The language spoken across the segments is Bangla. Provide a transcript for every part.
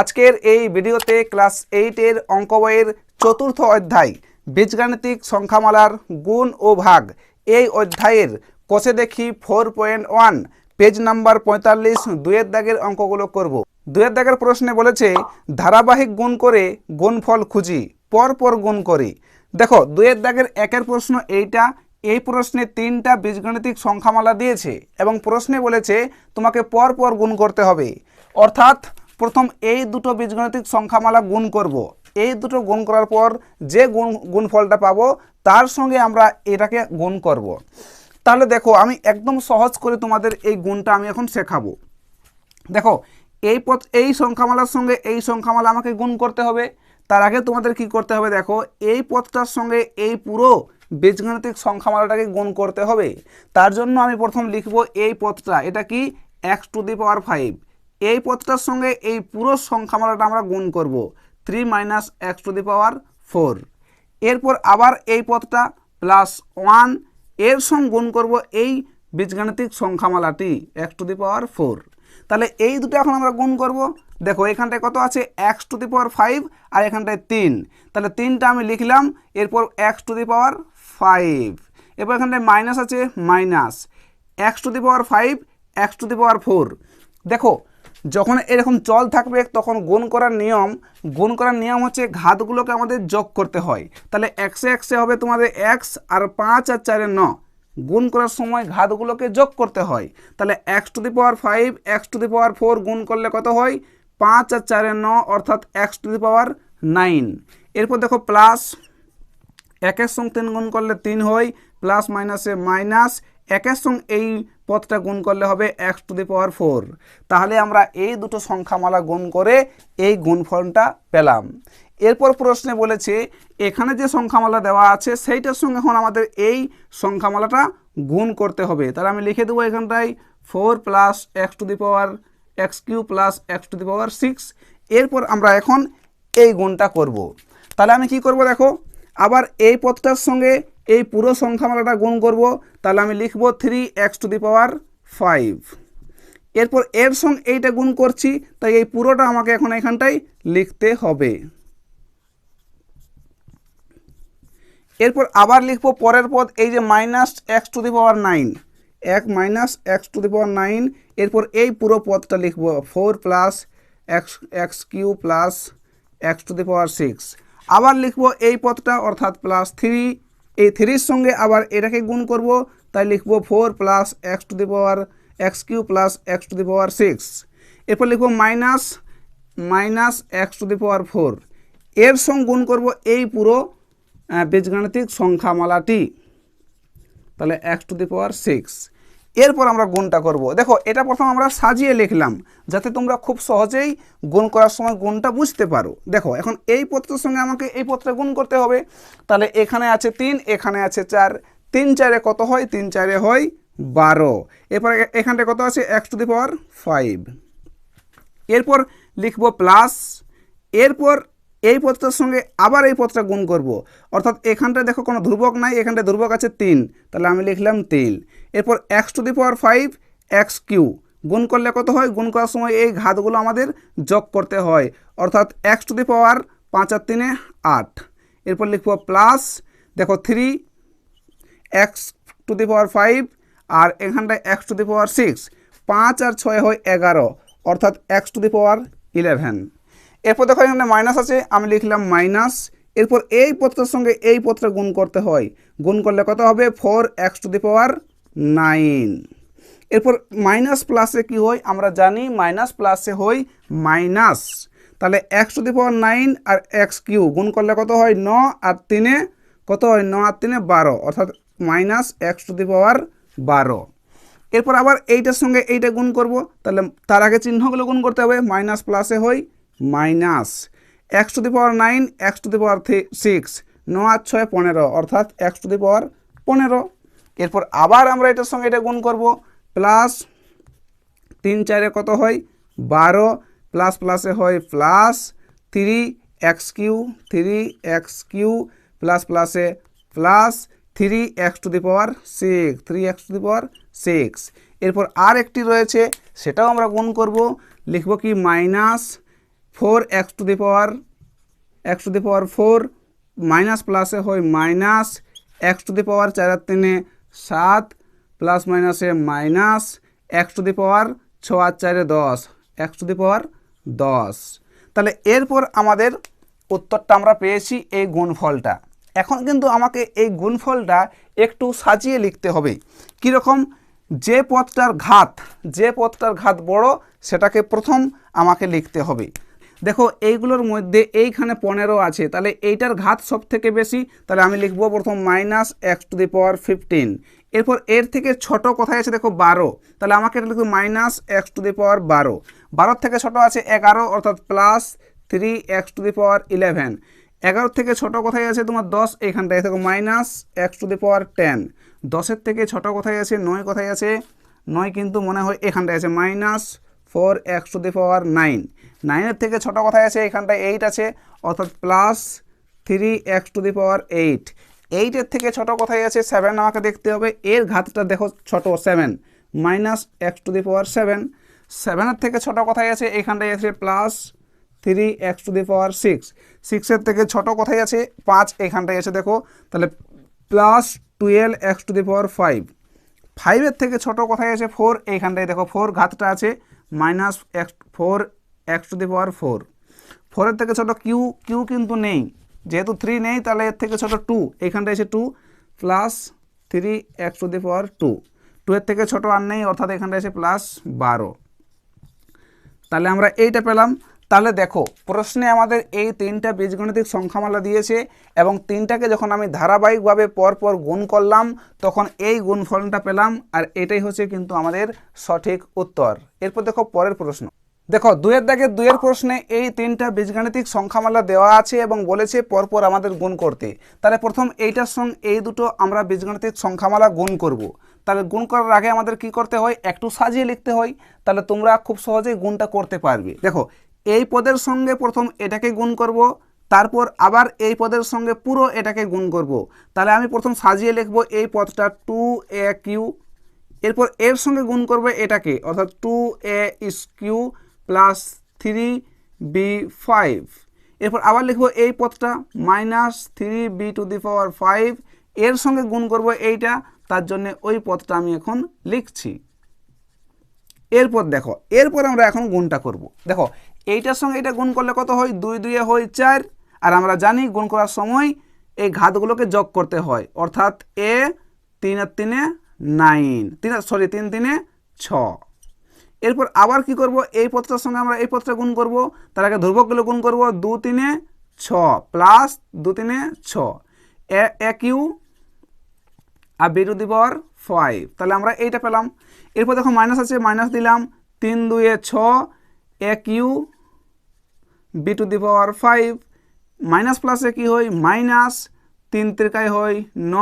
আজকের এই ভিডিওতে ক্লাস এইটের অঙ্ক বইয়ের চতুর্থ অধ্যায়, বীজগাণিতিক সংখ্যামালার গুণ ও ভাগ, এই অধ্যায়ের কষে দেখি four point one page number পঁয়তাল্লিশ দুয়ের দাগের অঙ্কগুলো করব। দুয়ের দাগের প্রশ্নে বলেছে, ধারাবাহিক গুণ করে গুণফল খুঁজি পর পর গুণ করি। দেখো দুয়ের দাগের একের প্রশ্ন এইটা, এই প্রশ্নে তিনটা বীজগণিতিক সংখ্যামালা দিয়েছে এবং প্রশ্নে বলেছে, তোমাকে পর পর গুণ করতে হবে। অর্থাৎ প্রথম এই দুটো বীজগণিতিক সংখ্যামালা গুণ করব। এই দুটো গুণ করার পর যে গুণ, গুণফলটা পাবো, তার সঙ্গে আমরা এটাকে গুণ করব। তাহলে দেখো, আমি একদম সহজ করে তোমাদের এই গুণটা আমি এখন শেখাবো। দেখো, এই পথ, এই সংখ্যামালার সঙ্গে এই সংখ্যামালা আমাকে গুণ করতে হবে। তার আগে তোমাদের কি করতে হবে দেখো, এই পথটার সঙ্গে এই পুরো বীজগণিতিক সংখ্যামালাটাকে গুণ করতে হবে। তার জন্য আমি প্রথম লিখব এই পথটা, এটা কি? X to the power five এই পথটার সঙ্গে এই পুরো সংখ্যামালাটা আমরা গুণ করব। Three minus x to the power four এরপর আবার এই পথটা প্লাস ওয়ানের সঙ্গে গুণ করব এই বীজগাণিতিক সংখ্যামালাটি x to the power four তাহলে এই দুটো এখন আমরা গুণ করব। দেখো, এখানটায় কত আছে? X to the power five আর এখানটায় তিন। তাহলে তিনটা আমি লিখলাম, এরপর x to the power five এরপর এখানটায় মাইনাস আছে minus x to the power five x to the power four দেখো যখন এরকম জল থাকবে, তখন গুণ করার নিয়ম, গুণ করার নিয়ম হচ্ছে ঘাতগুলোকে আমাদের যোগ করতে হয়। তাহলে একশে একশে হবে তোমাদের এক্স আর পাঁচ আর চারে ন। গুণ করার সময় ঘাতগুলোকে যোগ করতে হয়। তাহলে x to the power five x to the power four গুণ করলে কত হয়? পাঁচ আর চারে ন, অর্থাৎ x to the power nine এরপর দেখো প্লাস একের সঙ্গে তিন গুণ করলে তিন হয় প্লাস মাইনাসে মাইনাস একের সঙ্গে এই পথটা গুণ করলে হবে x to the power four তাহলে আমরা এই দুটো সংখ্যামালা গুণ করে এই গুণফলটা পেলাম। এরপর প্রশ্নে বলেছে, এখানে যে সংখ্যামালা দেওয়া আছে, সেইটার সঙ্গে এখন আমাদের এই সংখ্যামালাটা গুণ করতে হবে। তাহলে আমি লিখে দেবো এখানটায় four plus x to the power x cube plus x to the power six এরপর আমরা এখন এই গুণটা করব। তাহলে আমি কি করব দেখো, আবার এই পথটার সঙ্গে এই পুরো সংখ্যামালাটা গুণ করব। তাহলে আমি লিখব three x to the power five এরপর এর সঙ্গে এইটা গুণ করছি, তাই এই পুরোটা আমাকে এখন এখানটায় লিখতে হবে। এরপর আবার লিখব পরের পদ, এই যে minus x to the power nine এক minus x to the power nine এরপর এই পুরো পদটা লিখব four plus x x cube plus x to the power six আবার লিখব এই পদটা, অর্থাৎ প্লাস থ্রি এই থ্রির সঙ্গে আবার এটাকে গুণ করব, তাই লিখব four plus x to the power x cube plus x to the power six. এরপর লিখব minus minus x to the power four. এর সঙ্গে গুণ করব এই পুরো বীজগাণিতিক সংখ্যামালাটি। তাহলে x to the power six. এরপর আমরা গুণটা করব। দেখো, এটা প্রথম আমরা সাজিয়ে লিখলাম, যাতে তোমরা খুব সহজেই গুণ করার সময় গুণটা বুঝতে পারো। দেখো, এখন এই পত্রের সঙ্গে আমাকে এই পত্রে গুণ করতে হবে। তাহলে এখানে আছে তিন, এখানে আছে চার। তিন চারে কত হয়? তিন চারে হয় বারো। এরপর এ- এখানটায় কত আছে? X to the power five. এরপর লিখব প্লাস। এরপর এই পথটার সঙ্গে আবার এই পথটা গুণ করব। অর্থাৎ এখানটায় দেখো কোনো ধ্রুবক নাই, এখানটায় ধ্রুবক আছে তিন। তাহলে আমি লিখলাম তিন। এরপর x to the power five x cube. গুণ করলে কত হয়? গুণ করার সময় এই ঘাতগুলো আমাদের যোগ করতে হয়। অর্থাৎ এক্স টু দি পাওয়ার পাঁচ আর তিনে আট। এরপর লিখব প্লাস, দেখো three x to the power five আর এখানটায় x to the power six. পাঁচ আর ছয় হয় এগারো। অর্থাৎ x to the power eleven. এরপর দেখো এখানে মাইনাস আছে, আমি লিখলাম মাইনাস এরপর এই পত্রের সঙ্গে এই পত্রে গুণ করতে হয়। গুণ করলে কত হবে? Four x to the power nine এরপর মাইনাস প্লাসে কি হয়? আমরা জানি মাইনাস প্লাসে হয় মাইনাস তাহলে x to the power nine R x Q গুণ করলে কত হয়? ন আর তিনে কত হয়? ন আর তিনে বারো। অর্থাৎ minus x to the power বারো। এরপর আবার এইটার সঙ্গে এইটা গুণ করব, তাহলে তার আগে চিহ্নগুলো গুণ করতে হবে। মাইনাস প্লাসে হয় minus x to the power nine, x to the power six ন আর ছয়, পনেরো, অর্থাৎ এক্স টু দি পাওয়ার পনেরো। এরপর আবার আমরা এটার সঙ্গে এটা গুণ করব, প্লাস তিন চারে কত হয়? বারো, প্লাস প্লাসে হয় plus three, x cube three, x cube plus প্লাসে plus three, x to the power six, three, x to the power six. এরপর আর একটি রয়েছে, সেটাও আমরা গুণ করব, লিখব কি? Minus four x to the power, x to the power four minus প্লাসে হয় minus x to the power চার আর তিনে সাত প্লাস মাইনাসে minus x to the power ছ আর চারে দশ, এক্স টু দি পাওয়ার দশ। তাহলে এরপর আমাদের উত্তরটা আমরা পেয়েছি এই গুণফলটা। এখন কিন্তু আমাকে এই গুণফলটা একটু সাজিয়ে লিখতে হবে। কীরকম? যে পথটার ঘাত, যে পথটার ঘাত বড়, সেটাকে প্রথম আমাকে লিখতে হবে। দেখো এইগুলোর মধ্যে এইখানে পনেরো আছে, তাহলে এইটার ঘাত সব থেকে বেশি, তাহলে আমি লিখব প্রথম minus x to the power fifteen এরপর এর থেকে ছোট কোথায় আছে দেখো বারো, তাহলে আমাকে এটা লিখব minus x to the power বারো। বারোর থেকে ছোট আছে এগারো, অর্থাৎ plus three x to the power eleven এগারো থেকে ছোট কোথায় আছে তোমার দশ, এইখানটায় দেখো minus x to the power ten দশের থেকে ছোট কোথায় আছে, নয় কোথায় আছে? নয় কিন্তু মনে হয় এখানটায় আছে minus four x to the power nine নাইনের থেকে ছোট কোথায় আছে? এখানটায় এইট আছে। অর্থাৎ plus three x to the power eight এইটের থেকে ছোট কোথায় আছে? সেভেন আমাকে দেখতে হবে। এর ঘাতটা দেখো ছোট seven minus x to the power seven সেভেনের থেকে ছোট কোথায় আছে? এখানটায় আছে plus three x to the power six সিক্সের থেকে ছোট কোথায় আছে? পাঁচ এখানটায় আছে, দেখো। তাহলে plus twelve x to the power five ফাইভের থেকে ছোট কোথায় আছে? ফোর এইখানটায় দেখো। ফোর ঘাতটা আছে। Minus x four x to the power four ফোরের থেকে ছোট কিউ কিউ কিন্তু নেই। যেহেতু থ্রি নেই, তাহলে এর থেকে ছোট টু এইখানটায় এসে two plus three x to the power two two এর থেকে ছোট আর নেই, অর্থাৎ এখানটায় এসে প্লাস বারো। তাহলে আমরা এইটা পেলাম। তাহলে দেখো, প্রশ্নে আমাদের এই তিনটা বীজগণিতিক সংখ্যামালা দিয়েছে এবং তিনটাকে যখন আমি ধারাবাহিকভাবে পরপর গুণ করলাম, তখন এই গুণফলটা পেলাম, আর এটাই হচ্ছে কিন্তু আমাদের সঠিক উত্তর। এরপর দেখো পরের প্রশ্ন। দেখো, দুয়ের দাগে দুয়ের প্রশ্নে এই তিনটা বীজগাণিতিক সংখ্যামালা দেওয়া আছে এবং বলেছে পরপর আমাদের গুণ করতে। তাহলে প্রথম এইটার সঙ্গে এই দুটো আমরা বীজগাণিতিক সংখ্যামালা গুণ করব। তাহলে গুণ করার আগে আমাদের কি করতে হয়? একটু সাজিয়ে লিখতে হয়। তাহলে তোমরা খুব সহজেই গুণটা করতে পারবে। দেখো, এই পদের সঙ্গে প্রথম এটাকে গুণ করব, তারপর আবার এই পদের সঙ্গে পুরো এটাকে গুণ করব। তাহলে আমি প্রথম সাজিয়ে লিখব এই পদটা টু এ কিউ, এরপর এর সঙ্গে গুণ করবে এটাকে, অর্থাৎ two a is cube plus three b five এরপর আবার লিখব এই পদটা minus three b to the power five এর সঙ্গে গুণ করব এইটা, তার জন্য ওই পদটা আমি এখন লিখছি। এরপর দেখো, এরপর আমরা এখন গুণটা করব। দেখো, এইটার সঙ্গে এটা গুণ করলে কত হয়? দুই দুইয়ে হয় চার। আর আমরা জানি গুণ করার সময় এই ঘাতগুলোকে যোগ করতে হয়। অর্থাৎ এ তিন আর তিনে নাইন তিন সরি তিন তিনে ছ। এরপর আবার কি করব? এই পথটার সঙ্গে আমরা এই পথটা গুণ করব। তার আগে ধ্রুবকগুলো গুণ করব দু তিনে ছ প্লাস দু তিনে ছ। এক ইউ আর b to the power five তাহলে আমরা এইটা পেলাম। এরপর দেখো মাইনাস আছে মাইনাস দিলাম তিন দুয়ে ছ। এক you B to the power five minus প্লাসে কী হয়? মাইনাস তিন ত্রিকায় হয় ন।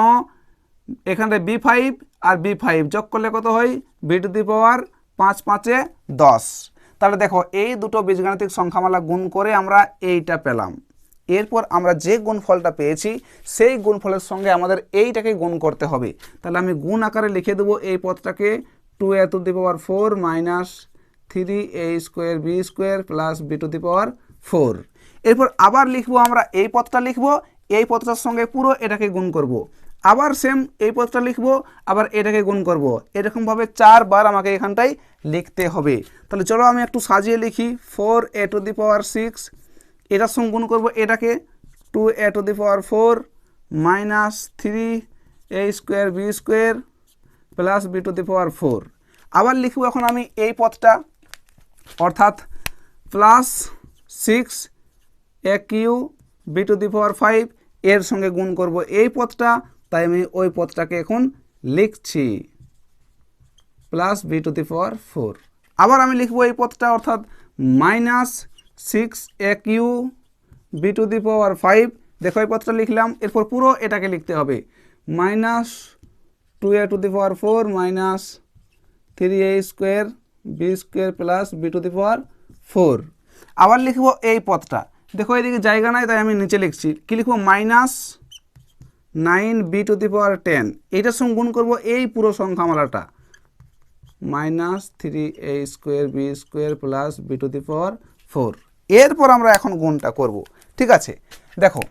এখানে বি ফাইভ আর বি ফাইভ যোগ করলে কত হয়? বি টু দি পাওয়ার পাঁচ পাঁচে দশ। তাহলে দেখো, এই দুটো বীজগাণিতিক সংখ্যামালা গুণ করে আমরা এইটা পেলাম। এরপর আমরা যে গুণফলটা পেয়েছি, সেই গুণফলের সঙ্গে আমাদের এইটাকে গুণ করতে হবে। তাহলে আমি গুণ আকারে লিখে দেবো এই পদটাকে two A to the power four minus three A square B square plus B to the power four. এরপর আবার লিখব আমরা এই পদটা লিখব, এই পদটার সঙ্গে পুরো এটাকে গুণ করব। আবার সেম এই পদটা লিখব, আবার এটাকে গুণ করব। এরকমভাবে চারবার আমাকে এখানটায় লিখতে হবে। তাহলে চলো আমি একটু সাজিয়ে লিখি four A to the power six এটার সঙ্গে গুণ করব এটাকে two A to the power four minus three A square B square plus B to the power four আবার লিখব এখন আমি এই পদটা, অর্থাৎ plus six A cube B to the power five এর সঙ্গে গুণ করব। এই পদটা তাই আমি ওই পদটাকে এখন লিখছি। Plus B to the power four আবার আমি লিখব এই পদটা, অর্থাৎ minus six A cube B to the power five দেখো এই পদটা লিখলাম, এরপর পুরো এটাকে লিখতে হবে। Minus two A to the power four minus three A square B square plus B to the power four আবার লিখব এই পদটা। দেখো এদিকে জায়গা নাই, তাই আমি নিচে লিখছি। কি লিখব? Minus nine B to the power ten. এইটার সঙ্গে গুণ করব এই পুরো সংখ্যামালাটা। Minus three A square B square plus B to the power four. এরপর আমরা এখন গুণটা করব। ঠিক আছে? দেখো,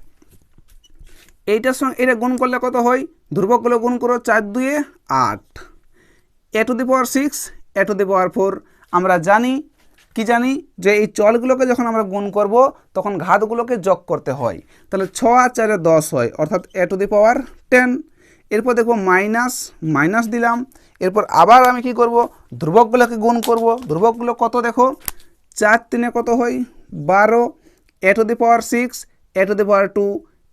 এইটার সঙ্গে এটা গুণ করলে কত হয়? ধ্রুবকগুলো গুণ করো চার দুয়ে আট। A to the power six, A to the power four. আমরা জানি কি জানি? যে এই চলগুলোকে যখন আমরা গুণ করব, তখন ঘাতগুলোকে যোগ করতে হয়। তাহলে ছ আর চারে দশ হয়, অর্থাৎ এ টু দি পাওয়ার টেন। এরপর দেখো মাইনাস মাইনাস দিলাম। এরপর আবার আমি কি করব? ধ্রুবকগুলোকে গুণ করব। ধ্রুবকগুলো কত দেখো? চার তিনে কত হয়? বারো। A to the power six, A to the power two.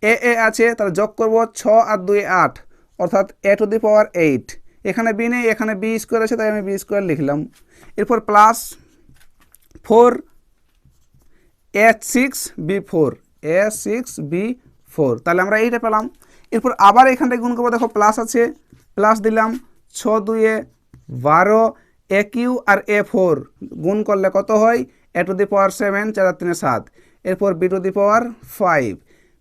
A A আছে, তাহলে যোগ করব ছ আর দুই আট, অর্থাৎ A to the power eight. এখানে বি নেই, এখানে বি স্কোয়ার আছে, তাই আমি বি স্কোয়ার লিখলাম। এরপর plus four A six B four A six B four তাহলে আমরা এইটা পেলাম। এরপর আবার এখানটায় গুণ করব, দেখো প্লাস আছে। প্লাস দিলাম ছ দুয়ে বারো এ কিউ আর এ ফোর গুণ করলে কত হয়? এ টু দি পাওয়ার সেভেন চার তিনে সাত। এরপর B to the power five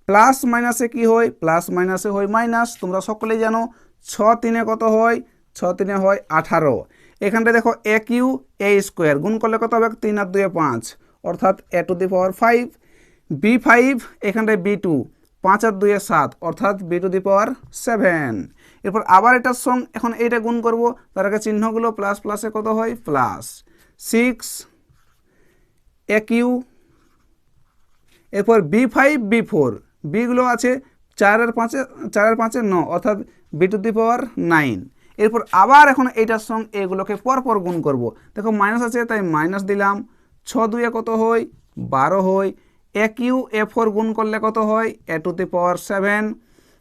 plus মাইনাসে কি হয়? প্লাস মাইনাসে হয় মাইনাস তোমরা সকলেই জানো ছ তিনে কত হয়? ছ তিনে হয় আঠারো। এখানটা দেখো এ কিউ এ স্কোয়ার, গুণ করলে কত হবে? তিন আর দুয়ে পাঁচ। অর্থাৎ A to the power five B five, এখানটায় বি টু, পাঁচ আর দুয়ে সাত, অর্থাৎ B to the power seven. এরপর আবার এটার সঙ্গে এখন এইটা গুণ করব, তার আগে চিহ্নগুলো প্লাস প্লাসে কত হয়? প্লাস সিক্স এ কিউ, এরপর বি ফাইভ বি ফোর বিগুলো আছে চারের পাঁচে চারের পাঁচে ন, অর্থাৎ B to the power nine এরপর আবার এখন এইটার সঙ্গে এগুলোকে পরপর গুণ করব। দেখো মাইনাস আছে, তাই মাইনাস দিলাম। ছ দুয়ে কত হয়? বারো হয়। এ কিউ, এ ফোর গুণ করলে কত হয়? A to the power seven.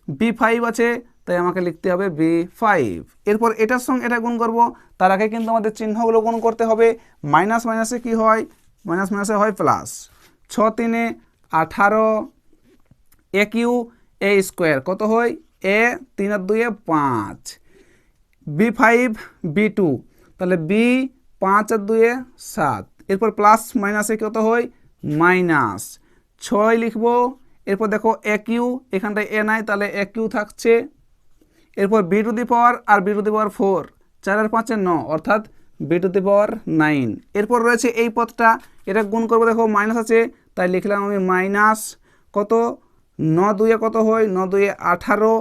B five আছে, তাই আমাকে লিখতে হবে বি ফাইভ। এরপর এটার সঙ্গে এটা গুণ করব। তার আগে কিন্তু আমাদের চিহ্নগুলো গুণ করতে হবে। মাইনাস মাইনাসে কি হয়? মাইনাস মাইনাসে হয় প্লাস ছ তিনে আঠারো। এ কিউ, এ স্কোয়ার কত হয়? এ তিন আর দুয়ে পাঁচ। বি ফাইভ বি টু তাহলে বি পাঁচ আর দুয়ে সাত। এরপর প্লাস মাইনাসে কত হয়? মাইনাস ছয় লিখব। এরপর দেখো এ কিউ এখানটায় এ নাই, তাহলে এ কিউ থাকছে। এরপর B to the power B to the the power four চার আর পাঁচে ন, অর্থাৎ B to the power nine এরপর রয়েছে এই পদটা এটা গুণ করব, দেখো মাইনাস আছে, তাই লিখলাম আমি মাইনাস কত? ন দুয়ে কত হয়? ন দুয়ে আঠারো।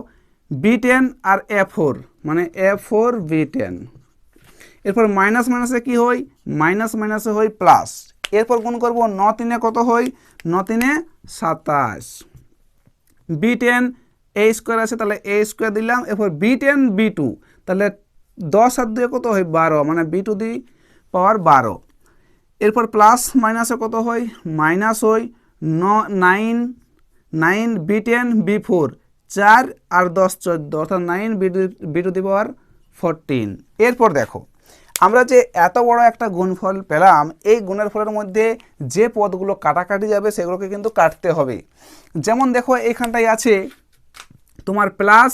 বি টেন আর এ ফোর মানে এ ফোর বি টেন এরপর মাইনাস মাইনাসে কি হয়? মাইনাস মাইনাসে হয় প্লাস এরপর গুণ করব ন তিনে কত হয়? ন তিনে সাতাশ। বি টেন এ স্কোয়ার আছে, তাহলে এ স্কোয়ার দিলাম। এরপর বি টেন বি টু তাহলে দশ আর দুয়ে কত হয়? বারো। মানে বি টু দি পাওয়ার বারো। এরপর প্লাস মাইনাসে কত হয়? মাইনাস হয় ন nine nine B ten B four চার আর দশ চোদ্দ, অর্থাৎ nine B to the power fourteen এরপর দেখো, আমরা যে এত বড় একটা গুণফল পেলাম, এই গুণের ফলের মধ্যে যে পদগুলো কাটাকাটি যাবে সেগুলোকে কিন্তু কাটতে হবে। যেমন দেখো, এইখানটায় আছে তোমার plus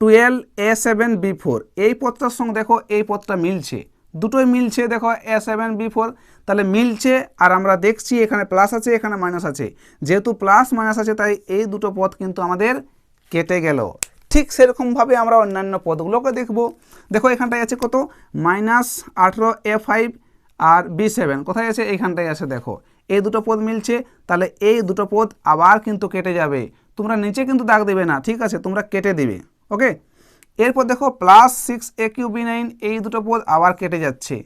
twelve A seven B four এই পদটার সঙ্গে দেখো, এই পদটা মিলছে। দুটোই মিলছে দেখো এ সেভেন বি ফোর তাহলে মিলছে, আর আমরা দেখছি এখানে প্লাস আছে, এখানে মাইনাস আছে। যেহেতু প্লাস মাইনাস আছে, তাই এই দুটো পদ কিন্তু আমাদের কেটে গেল। ঠিক সেরকমভাবে আমরা অন্যান্য পদগুলোকে দেখব। দেখো, এখানটায় আছে কত? মাইনাস আঠেরো এ ফাইভ আর বি সেভেন। কোথায় আছে? এইখানটায় আছে, দেখো। এই দুটো পদ মিলছে, তাহলে এই দুটো পদ আবার কিন্তু কেটে যাবে। তোমরা নিচে কিন্তু দাগ দেবে না, ঠিক আছে? তোমরা কেটে দিবে, ওকে? এরপর দেখো plus six A cube B nine এই দুটো পদ আবার কেটে যাচ্ছে।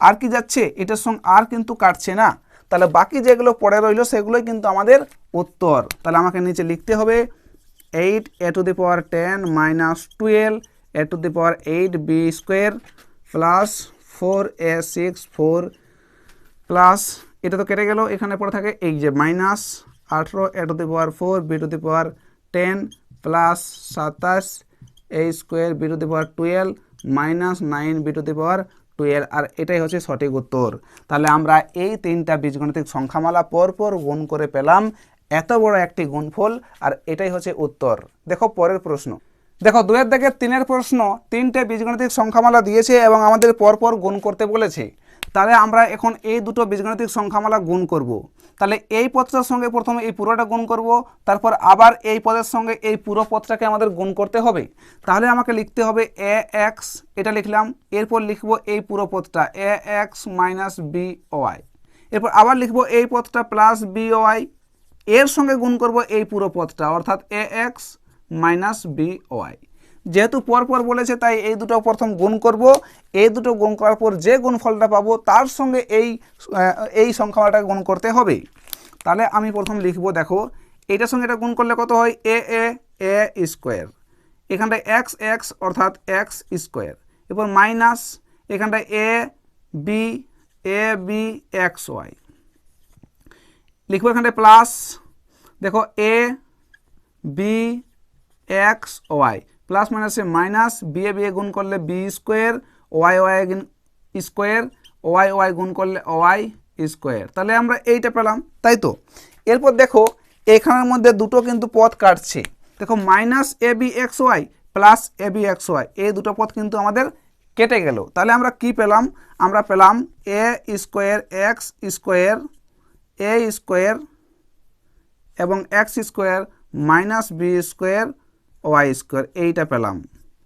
আর কি যাচ্ছে? এটার সঙ্গে আর কিন্তু কাটছে না। তাহলে বাকি যেগুলো পড়ে রইল, সেগুলোই কিন্তু আমাদের উত্তর। তাহলে আমাকে নিচে লিখতে হবে eight A to the power ten minus twelve A to the power eight B square plus four A six four plus, এটা তো কেটে গেল, এখানে পড়ে থাকে এই যে মাইনাস আঠেরো A to the power four B to the power ten plus সাতাশ A square B to the power twelve minus nine B to the power twelve. আর এটাই হচ্ছে সঠিক উত্তর। তাহলে আমরা এই তিনটা বীজগণিতিক সংখ্যামালা পরপর গুণ করে পেলাম। এত বড় একটি গুণফল আর এটাই হচ্ছে উত্তর। দেখো পরের প্রশ্ন। দেখো, দুয়ের দাগের তিনের প্রশ্ন, তিনটে বীজগণিতিক সংখ্যামালা দিয়েছে এবং আমাদের পরপর গুণ করতে বলেছে। তাহলে আমরা এখন এই দুটো বীজগণিতিক সংখ্যামালা গুণ করব। তাহলে এই পদটার সঙ্গে প্রথমে এই পুরোটা গুণ করব, তারপর আবার এই পদের সঙ্গে এই পুরো পদটাকে আমাদের গুণ করতে হবে। তাহলে আমাকে লিখতে হবে এ এক্স, এটা লিখলাম, এরপর লিখব এই পুরো পদটা A X minus B Y. এরপর আবার লিখব এই পথটা প্লাস বি ওয়াই এর সঙ্গে গুণ করব এই পুরো পথটা অর্থাৎ A X minus B Y যেহেতু পরপর বলেছে, তাই এই দুটো প্রথম গুণ করব। এই দুটো গুণ করার পর যে গুণফলটা পাবো, তার সঙ্গে এই এই সংখ্যাটাকে গুণ করতে হবে। তাহলে আমি প্রথম লিখব, দেখো, এটার সঙ্গে এটা গুণ করলে কত হয়? এ এ এ স্কোয়ার এখানটায় এক্স এক্স অর্থাৎ এক্স স্কোয়ার এরপর মাইনাস এখানটায় A B A B X Y লিখব এখানটায় প্লাস দেখো A B X Y plus মাইনাসে minus B A B A গুণ করলে B square Y Y square Y Y গুণ করলে ওয়াই স্কোয়ার তাহলে আমরা এইটা পেলাম, তাই তো? এরপর দেখো, এখানের মধ্যে দুটো কিন্তু পথ কাটছে। দেখো minus A B X Y plus A B X Y এই দুটো পথ কিন্তু আমাদের কেটে গেল। তাহলে আমরা কি পেলাম? আমরা পেলাম A square X square A square এবং X square minus B square Y square এইটা পেলাম।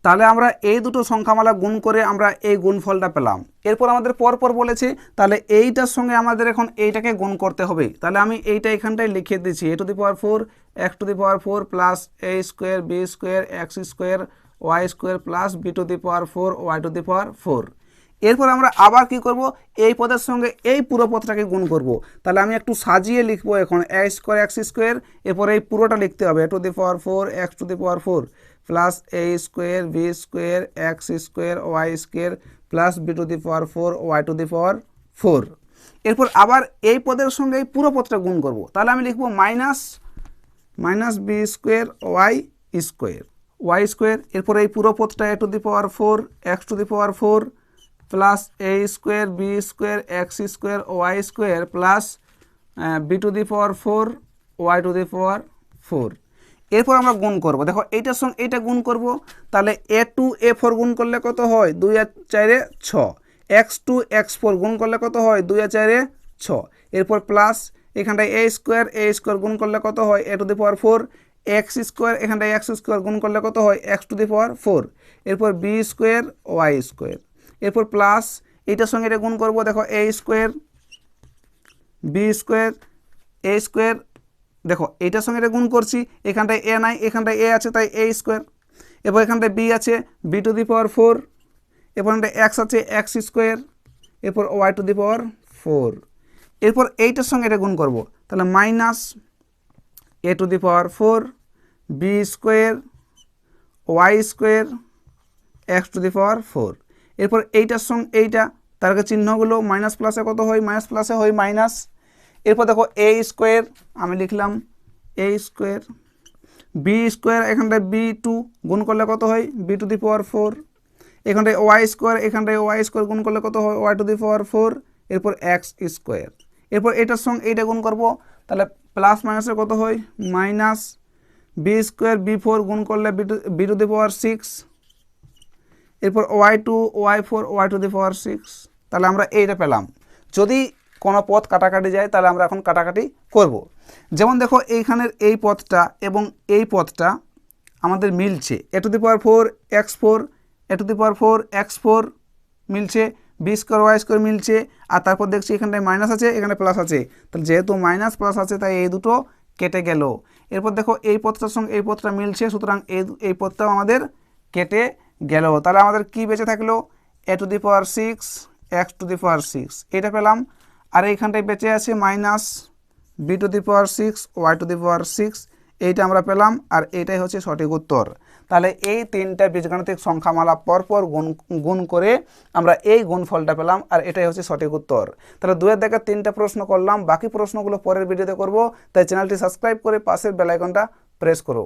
তাহলে আমরা এই দুটো সংখ্যামালা গুণ করে আমরা এই গুণফলটা পেলাম। এরপর আমাদের পরপর বলেছে, তাহলে এইটার সঙ্গে আমাদের এখন এইটাকে গুণ করতে হবে। তাহলে আমি এইটা এখানটায় লিখে দিচ্ছি A to the power four X to the power four plus A square B square X square Y square plus B to the power four Y to the power four এরপর আমরা আবার কি করব? এই পদের সঙ্গে এই পুরো পদটাকে গুণ করব। তাহলে আমি একটু সাজিয়ে লিখব এখন এ স্কোয়ার এক্স স্কোয়ার এরপর এই পুরোটা লিখতে হবে। To the power four X to the power four plus A square B square X square Y square plus B to the power four Y to the power four এরপর আবার এই পদের সঙ্গে এই পুরো পদটা গুণ করব। তাহলে আমি লিখব minus minus B square Y square Y square এরপর এই পুরো পদটা A to the power four X to the power four plus A square B square X square Y square plus B to the power four Y to the power four এরপর আমরা গুণ করব। দেখো, এইটার সঙ্গে এইটা গুণ করব, তাহলে এ টু এ ফোর গুণ করলে কত হয়? দুই আর চারে ছ। এক্স টু এক্স ফোর গুণ করলে কত হয়? দুই আর চারে ছ। এরপর প্লাস এখানটায় এ স্কোয়ার এ স্কোয়ার গুণ করলে কত হয়? A to the power four X square এখানটায় এক্স স্কোয়ার গুণ করলে কত হয়? X to the power four এরপর বি স্কোয়ার ওয়াই স্কোয়ার এরপর প্লাস এইটার সঙ্গে এটা গুণ করব, দেখো A square B square A square দেখো এইটার সঙ্গে এটা গুণ করছি, এখানটায় এ নাই, এখানটায় এ আছে, তাই এ স্কোয়ার এরপর এখানটায় বি আছে B to the power four এরপর এখানটায় এক্স আছে এক্স স্কোয়ার এরপর Y to the power four এরপর এইটার সঙ্গে এটা গুণ করব, তাহলে minus A to the power four B square Y square X to the power four এরপর এইটার সঙ্গে এইটা, তার চিহ্নগুলো মাইনাস প্লাসে কত হয়? মাইনাস প্লাসে হয় মাইনাস এরপর দেখো এ স্কোয়ার আমি লিখলাম এ স্কোয়ার বি স্কোয়ার এখানটায় বি টু গুণ করলে কত হয়? B to the power four এখানটায় ওয়াই স্কোয়ার এখানটায় ওয়াই স্কোয়ার গুণ করলে কত হয়? Y to the power four এরপর এক্স স্কোয়ার এরপর এটার সঙ্গে এইটা গুণ করব, তাহলে প্লাস মাইনাসে কত হয়? Minus B square B four গুণ করলে B two B to the power six এরপর Y two, Y four, Y to the power six, তাহলে আমরা এইটা পেলাম। যদি কোনো পথ কাটাকাটি যায়, তাহলে আমরা এখন কাটাকাটি করব। যেমন দেখো, এইখানের এই পথটা এবং এই পথটা আমাদের মিলছে। A to the power four, X four, A to the power four, X four মিলছে, বি স্কোয়ার, ওয়াই স্কোয়ার মিলছে, আর তারপর দেখছি এখানটায় মাইনাস আছে, এখানে প্লাস আছে। তাহলে যেহেতু মাইনাস প্লাস আছে, তাই এই দুটো কেটে গেল। এরপর দেখো, এই পথটার সঙ্গে এই পথটা মিলছে, সুতরাং এই এই পথটাও আমাদের কেটে গেল। তাহলে আমাদের কি বেঁচে থাকল? A to the power six X to the power six এটা পেলাম। আর এইখানটায় বেঁচে আছে minus B to the power six Y to the power six এইটা আমরা পেলাম। আর এইটাই হচ্ছে সঠিক উত্তর। তাহলে এই তিনটা বীজগাণিতিক সংখ্যামালা পরপর গুণ গুণ করে আমরা এই গুণফলটা পেলাম। আর এটাই হচ্ছে সঠিক উত্তর। তাহলে দুয়ের দেখা তিনটা প্রশ্ন করলাম। বাকি প্রশ্নগুলো পরের ভিডিওতে করব। তাই চ্যানেলটি সাবস্ক্রাইব করে পাশের বেলাইকনটা প্রেস করো।